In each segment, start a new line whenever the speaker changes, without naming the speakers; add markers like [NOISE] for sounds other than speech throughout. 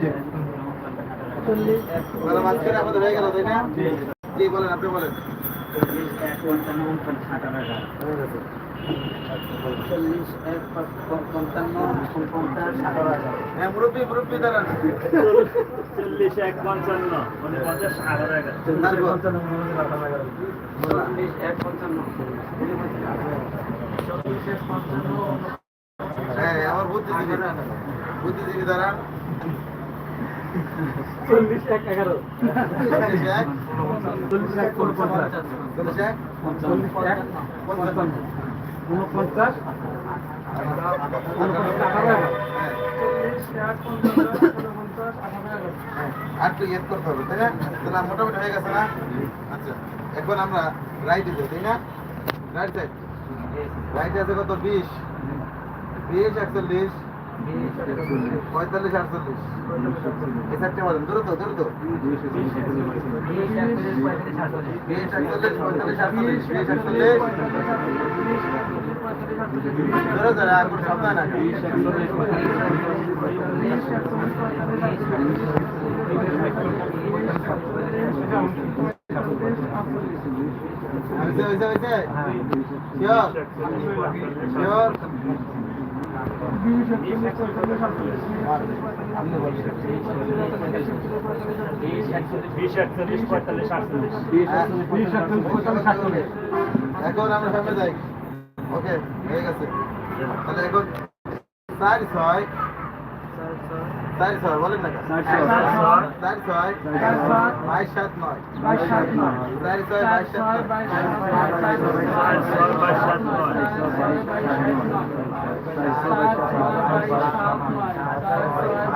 চল্লিশ
হয়ে
এক পঞ্চান্ন
হ্যাঁ
মানে পঞ্চাশ আঠারো
চল্লিশ এক পঞ্চান্ন
হ্যাঁ আমার বুদ্ধিজীবী। বুদ্ধিজীবী দাঁড়ান।
চল্লিশ এক এগারো।
চল্লিশ এক
চল্লিশ
চল্লিশ এক
চল্লিশ
আর তো ইয়েট করতে হবে, তাই না? তাহলে মোটামুটি হয়ে গেছে না? আচ্ছা এখন আমরা রাইটে যাই, তাই না? রাইট সাইড রাইটে আছে কত? বিশ। বিশ, একচল্লিশ। পঁয়তাল্লিশ আটচল্লিশ এই চারটে বলেন দ্রুত দ্রুত আটচল্লিশ বিশ একচল্লিশ
পঁয়তাল্লিশ আটচল্লিশ
এখন আমরা যাই ওকে হয়ে গেছে তাহলে এখন চার ছয় চার ছয় বলেন না? চার ছয় বাইশ নয় চার ছয় বাইশ সাত নয় এখন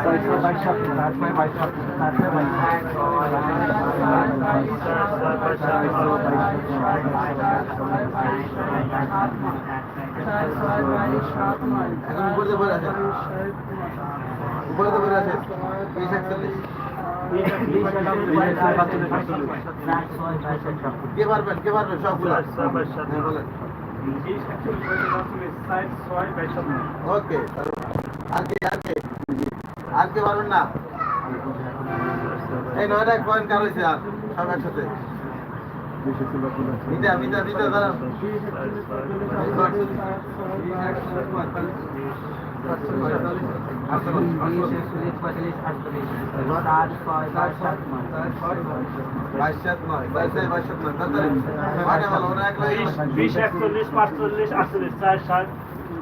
উপরে যে বলে আছে বিশ একচল্লিশ কে পারবেন কে ওকে আর কে? আর কে পারবেন না এই নয়টা পয়েন্ট কার হয়েছে আর সব একসাথে মিটা
বিশ একচল্লিশ পাঁচচল্লিশ আটচল্লিশ চার সাত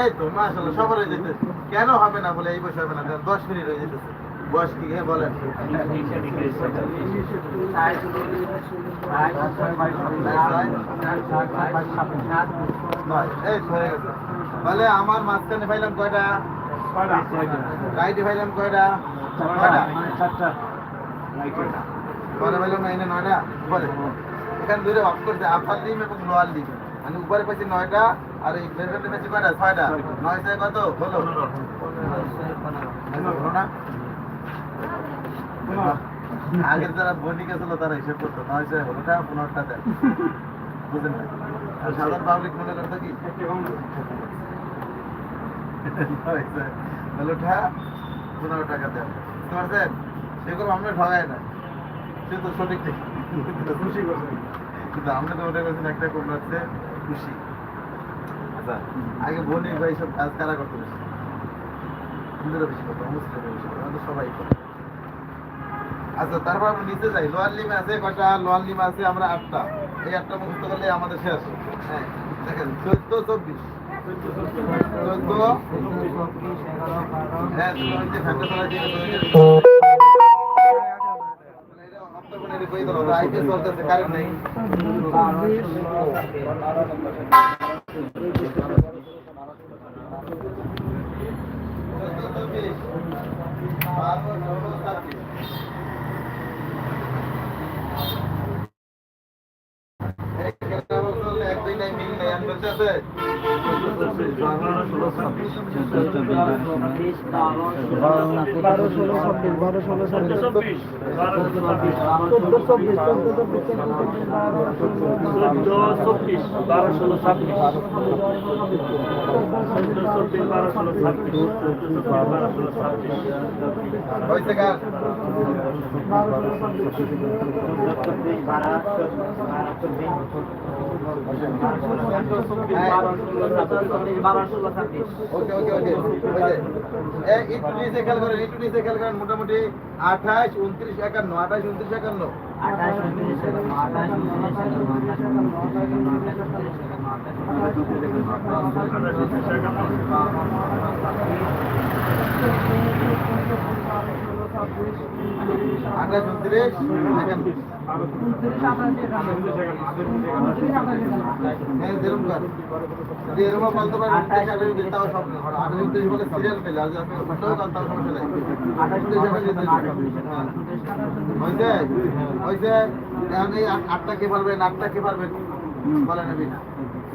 এই তো মাশাআল্লাহ সবার যেতে। কেন হবে না বলে এই বয়স হবে না? দশ মিনিট হয়ে যেতেছে। বয়স কি হ্যাঁ বলেন? এই হয়ে গেছে। বলে আমার মাঝখানে পাইলাম কয়টা? রাইটে পাইলাম কয়টা? কয়টা পরে পাইলাম নয়টা। বলে। এখানে দুইটা অফ করছে আপার লিম এবং লোয়ার লিম মানে উপরে পাইছি নয়টা আর এই প্লেটে পাইছি কয়টা? ছয়টা। নয় ছয় কত? হলো আগের যারা বণিক ছিল তারা হিসেব করতো নয় ছয় হলোটা পনেরোটা দেন। বুঝলেন? সাধারণ পাবলিক মনে করতো কি? হলোটা পনেরো টাকা দেন। বুঝতে পারছেন? সেগুলো আমরা ঠগাই না সে তো সঠিক খুশি করছে। কিন্তু আমরা তো ওটা করছেন একটা কম রাখছে খুশি। আচ্ছা আগে বলি ভাই, সব কাজ কারা করতে বেশি হিন্দুরা বেশি করতো, মুসলিমরা বেশি করতো, আমাদের সবাই করে আচ্ছা তারপর আমরা নিচে যাই। লোয়ার লিমে আছে, কয়টা? লোয়ার লিমে আছে, আমরা আটটা। এই আটটা মুক্ত করলে আমাদের শেষ। হ্যাঁ দেখেন, চোদ্দ, চব্বিশ। চোদ্দ হ্যাঁ এই খেলা বলতে হলে এক দুই নাই। মিল নাই আমি বলতে
বারো ষোলো ছাব্বিশ বারো ষোলো ছাব্বিশ
বারো
চব্বিশ চোদ্দ চব্বিশ চোদ্দ চব্বিশ বারো
চোদ্দ চব্বিশ বারো ষোলো ছাব্বিশ চোদ্দ চব্বিশ বারো ষোলো ছাব্বিশ বারো ষোলো ছাব্বিশ
ওকে ওকে ওকে। একটু নিচে খেয়াল করেন একটু নিচে খেয়াল করেন মোটামুটি আঠাশ উনত্রিশ একান্ন আঠাশ উনত্রিশ একান্ন। আঠাশ আটটা কে পারবেন আটটা কে পারবেন বলেন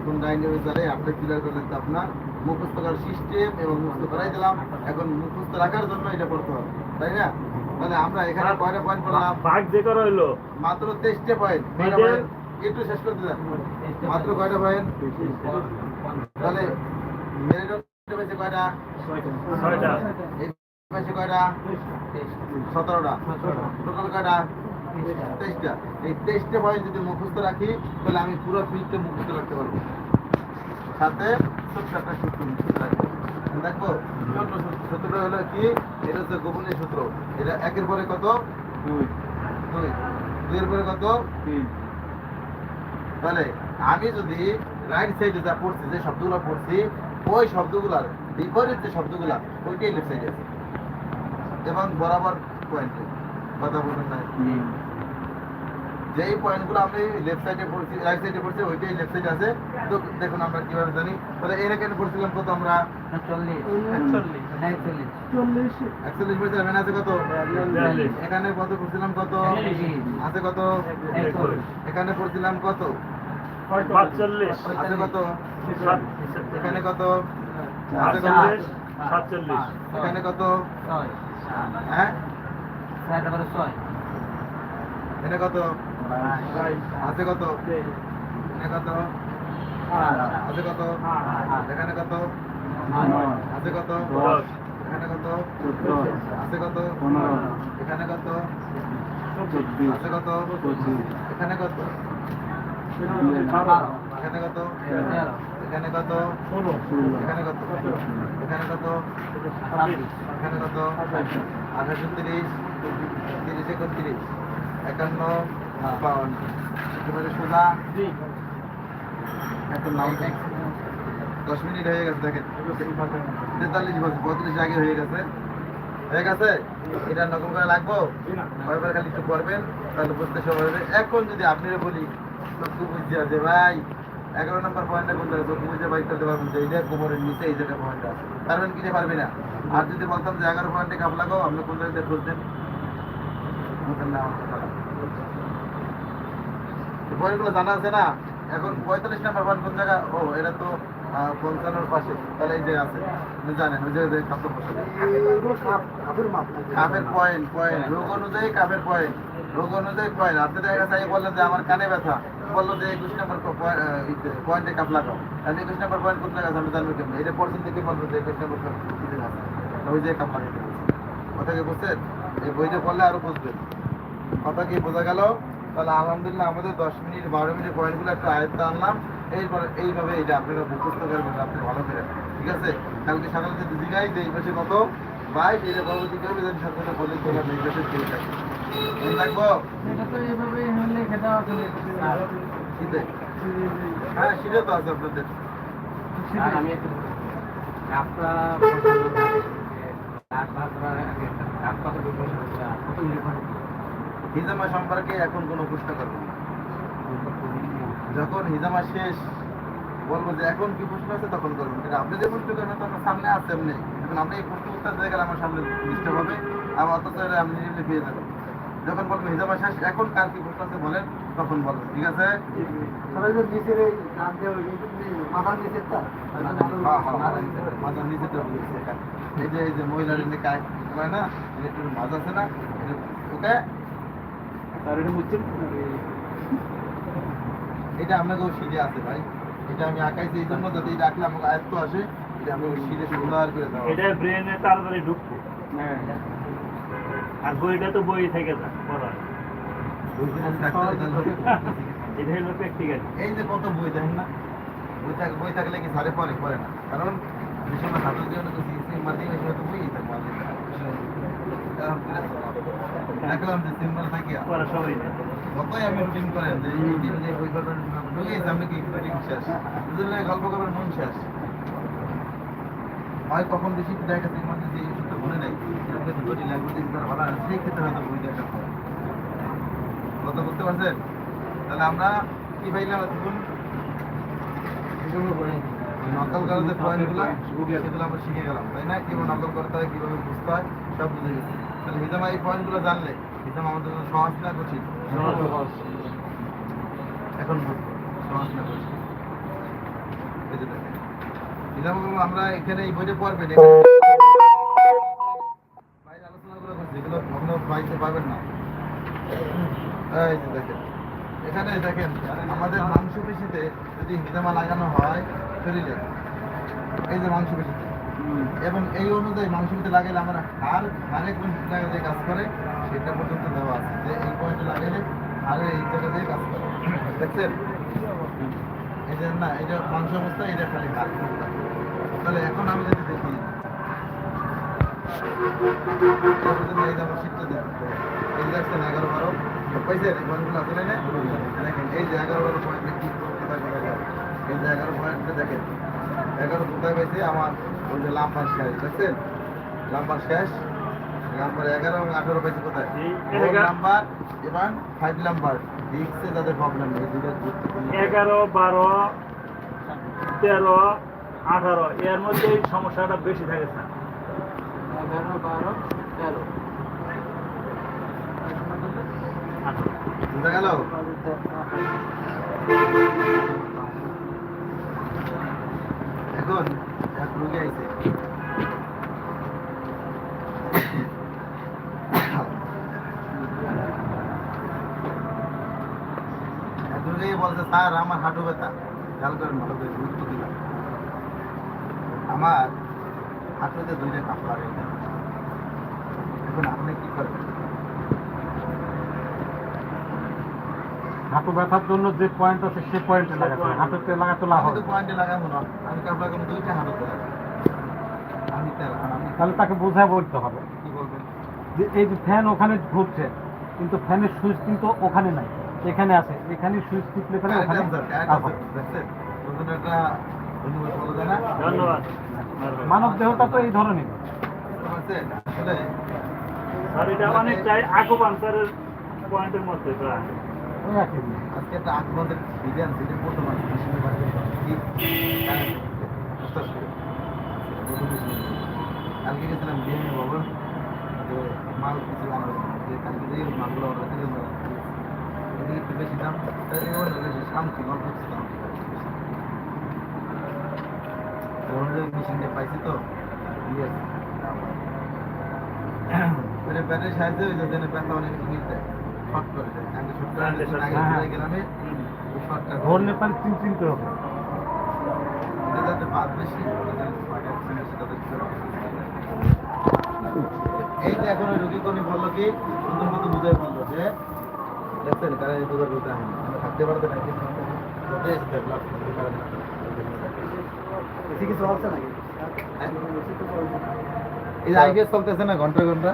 এখন নিয়ে চালাই আপনি ক্লিয়ার করলেন তো আপনার। মুখস্থ করার সিস্টেম এবং মুখস্থ করাই দিলাম। এখন মুখস্থ রাখার জন্য এটা পড়তে হবে তাই না? তাহলে আমরা এখানে কয়টা পয়েন্ট পেলাম
ভাগ যে করা হইল?
মাত্র তেইশটা পয়েন্ট একটু শেষ করে দিলাম। মাত্র কয়টা পয়েন্ট তাহলে মেরুদণ্ড পেয়েছে কয়টা?
ছয়টা।
এই পেয়েছে কয়টা? সতেরোটা। টোটাল কয়টা? তেইশটা। এই তেইশটা পয়েন্ট যদি মুখস্থ রাখি, তাহলে আমি পুরো ফিল্ডটা মুখস্থ রাখতে পারব। সাথে ছোট্ট সূত্র মুখস্থ রাখব। দেখো সূত্র- হলো কি? এটা হচ্ছে গোপনীয় সূত্র। এটা একের পরে কত? দুই। দুই। দুইয়ের পরে কত? তিন। তাহলে আমি যদি রাইট সাইডে যা পড়ছি, যে শব্দগুলো পড়ছি, ওই শব্দগুলার বিপরীত যে শব্দগুলা, ওইটাই লেফট সাইডে আছে। এবং বরাবর পয়েন্টে কথা বলবেন না। যেই পয়েন্টগুলো আমি লেফট সাইডে পড়ছি রাইট সাইডে পড়ছি ওইটাই লেফট সাইড আছে। তো দেখুন আমরা কীভাবে জানি। তাহলে এর এখানে পড়ছিলাম কত আমরা?
চল্লিশ।
একচল্লিশ পড়ছিলাম এখানে আছে কত? এখানে কত পড়ছিলাম? কত? আছে কত? এখানে পড়ছিলাম কত?
পাঁচচল্লিশ।
আছে কত? এখানে কত? আছে কত?
সাতচল্লিশ।
এখানে কত? হ্যাঁ? এখানে কত? আছে কত? এখানে কত? আছে কত? এখানে কত? আছে কত? এখানে কত? আছে কত? এখানে কত? আছে কত? এখানে কত? এখানে কত? এখানে কত? এখানে কত? এখানে কত? এখানে কত? আঠাশ, উনত্রিশ, তিরিশ, একত্রিশ। একান্ন বাউন্ন। একেবারে সোজা। এখন দশ মিনিট হয়ে গেছে দেখেন। তেতাল্লিশ বছর পঁয়ত্রিশ আগে হয়ে গেছে। হয়ে গেছে এটা নকল করে লাগবো? খালি একটু করবেন তাহলে বুঝতে হবে। এখন যদি আপনারা বলি চক্ষু বুঝতে ভাই এগারো নম্বর পয়েন্টটা কোন জায়গায় চক্ষু বুঝে বাইক করতে পারবেন যে এইটা কোমরের নিচে এই জায়গায় পয়েন্ট আছে। পারবেন কিনে পারবি না। আর যদি বলতাম যে এগারো পয়েন্টে কাপ লাগাও আপনি কোন জায়গায় খুঁজতেন? পয়েন্টগুলো জানা আছে না? এখন পঁয়তাল্লিশ নাম্বার কোন জায়গা ও এটা তো আহ, পঞ্চান্নর পাশে। তাহলে এই যে আছে জানেন ওই যে কাপের পয়েন্ট পয়েন্ট। রোগ অনুযায়ী কাপের পয়েন্ট রোগ অনুযায়ী পয়েন্ট। আপনি দেখা বললেন যে আমার কানে ব্যথা। বলল যে একুশ নম্বর পয়েন্টে কাপ লাগাও। তাহলে একুশ নম্বর পয়েন্ট কোন জায়গা আমি জানব এটা বলব যে একুশ ওই যে কাপ লাগাইতে বলছে। কথা কি বুঝছেন? এই বইটা পড়লে আরও বুঝবেন। কথা কি বোঝা গেল? তাহলে আলহামদুলিল্লাহ আমাদের দশ মিনিট বারো মিনিট পয়েন্টগুলো একটা আয়ত্ত আনলাম। এইবার এইভাবে এটা আপনারা মুখস্থ করবেন আপনি ভালো করে। ঠিক আছে? কালকে সকালে যদি জিগাই যে এই পাশে কত? বাইশ এটা পরবর্তী যদি সাথে সাথে বলে তোমার নির্দেশের কেউ থাকে মনে রাখব? হ্যাঁ তো আছে আপনাদের।
আপনার
হিজামা সম্পর্কে এখন কোনো প্রশ্ন করব না। যখন হিজামা শেষ বলব যে এখন কি প্রশ্ন আছে তখন করবেন। কিন্তু আপনি যে প্রশ্ন করবেন তখন সামনে আছে এমনি। এখন আপনি এই প্রশ্ন উত্তর দিয়ে গেলে আমার সামনে ডিস্টার্ব হবে। অথচ এটা আমি নিজে পেয়ে যাবেন যখন বলব হিজামা শেষ এখন কার কি প্রশ্ন আছে বলেন তখন বলবেন ঠিক আছে?
এই মাথার তা
হ্যাঁ, হ্যাঁ, হ্যাঁ, এই যে এই যে মহিলার করে না? একটু মাছ আছে না? ওকে?
এটা
আপনাকে সিঁড়ে আছে ভাই। এটা আমি আঁকাইছি এই জন্য যাতে এটা আঁকলে আমাকে আয়ত্ত আসে এটা আমি সুন্দর করে দেওয়া
এটা ব্রেনে তাড়াতাড়ি ঢুকবে
হ্যাঁ।
আর বইটা তো বই থেকে যায়
জন্য। [LAUGHS]
এটা হলো প্র্যাকটিক্যাল
এই যে কত বই দেখেন না? বই থাক বই থাকলে কি সারে পরে পড়ে? না। কারণ যে সময় হাতে দিয়ে অনেক সিম্বার দিয়ে তো বই থাকব দেখলাম যে
সবাই
আমি রুটিন করেন যে দিন যে সামনে কি রুটিন গল্প করবেন মন শেষ হয় কখন বেশি দেখা এই ওষুধটা মনে নেই লাগবে তার ভালো সেই ক্ষেত্রে হয়তো বই দেখা হয় বুঝতে পারছেন তাহলে আমরা কি পাইলাম এতক্ষণ নকল করার যে শিখে গেলাম তাই না কীভাবে নকল করতে হয়, কীভাবে বুঝতে হয়, সব বুঝে গেছি। তাহলে হিজামা এই পয়েন্টগুলো জানলে, হিজামা আমাদের জন্য সহজ না এখন আমরা এখানে এই বইটা বাড়িতে পাবেন না। দেখেন, এখানে দেখেন, আমাদের যদি হিজামা লাগানো হয়, শরীরে, এই যে মাংসপেশিতে। এবং এই অনুযায়ী মাংসপেশিতে লাগাইলে আমার হাড় হাড়ে কোন জায়গায় যে কাজ করে, সেটা পর্যন্ত দেওয়া আছে। যে এই পয়েন্টে লাগাইলে হাড়ে এই জায়গায় দিয়ে কাজ করে। দেখছেন? যে না এটা মাংস অবস্থা এটা খালি হাড় তাহলে এখন আমি যদি দেখি এগারো বারো। পাইছে এই পয়েন্টগুলো না দেখেন, এই যে এগারো বারো পয়েন্টে কি কোথায় কোথায় এই যে এগারো পয়েন্টটা দেখেন, এগারো কোথায় পাইছে আমার ওই যে লাম্বার শেষ দেখছেন লাম্বার শেষ নাম্বার এগারো এবং আঠারো পাইছে কোথায়? নাম্বার এবং ফাইভ নাম্বার। ডিস্কে যাদের প্রবলেম নেই দুটো।
এগারো বারো তেরো আঠারো এর মধ্যে এই সমস্যাটা বেশি থাকে স্যার।
এগারো বারো তেরো।
বুঝা গেল? এখন রোগী বলছে, স্যার, আমার হাঁটু ব্যথা। খেয়াল করেন, ভালো করে গুরুত্ব দিলাম। আমার হাঁটুতে দুইটা কাপড় এখন কি করবেন
হাঁটু ব্যথার জন্য যে পয়েন্ট আছে সে পয়েন্টে লাগাতে হাঁটুতে লাগাতে লাভ হবে।
পয়েন্টে লাগাবো না। আমি কাপ লাগাবো দুইটা হাঁটুতে আমি আমি
তাহলে তাকে বোঝায় বলতে হবে।
কি বলবেন
যে এই যে ফ্যান ওখানে ঘুরছে কিন্তু ফ্যানের সুইচ কিন্তু ওখানে নাই এখানে আছে। এখানে সুইচ টিপলে পরে ওখানে
ধন্যবাদ
মানব দেহটা তো এই ধরনের?
আসলে
অনেকটাই আকুপাঞ্চারের পয়েন্টের মধ্যে প্রায়।
আজকে একটা আক্রমণের ভিডিও আছে, যেটা প্রথম মেশিনে। কালকে গেছিলাম বিএমএ ভবন তো মাল কিছু আমরা। কালকে যে মালগুলো অর্ডার দিলাম এদিকে একটু বেশি দাম। বেশি শান্তি গল্প মেশিনটা পাইছি তো মানে প্যাটের [COUGHS] সাহায্যে ওই জন্য ব্যথা অনেক ইয়ে দেয়। শর্ট করে দেয়। আগে শর্ট
হবে।
যাতে বাদ বেশি। এই যে এখন ওই রোগী কোনি বলল কি সুন্দর মতো বুঝাই বলল যে দেখছেন কারণ এই দুবার থাকতে না
কিছু হচ্ছে নাকি?
হ্যাঁ? এই যে চলতেছে না
ঘণ্টা? ঘণ্টা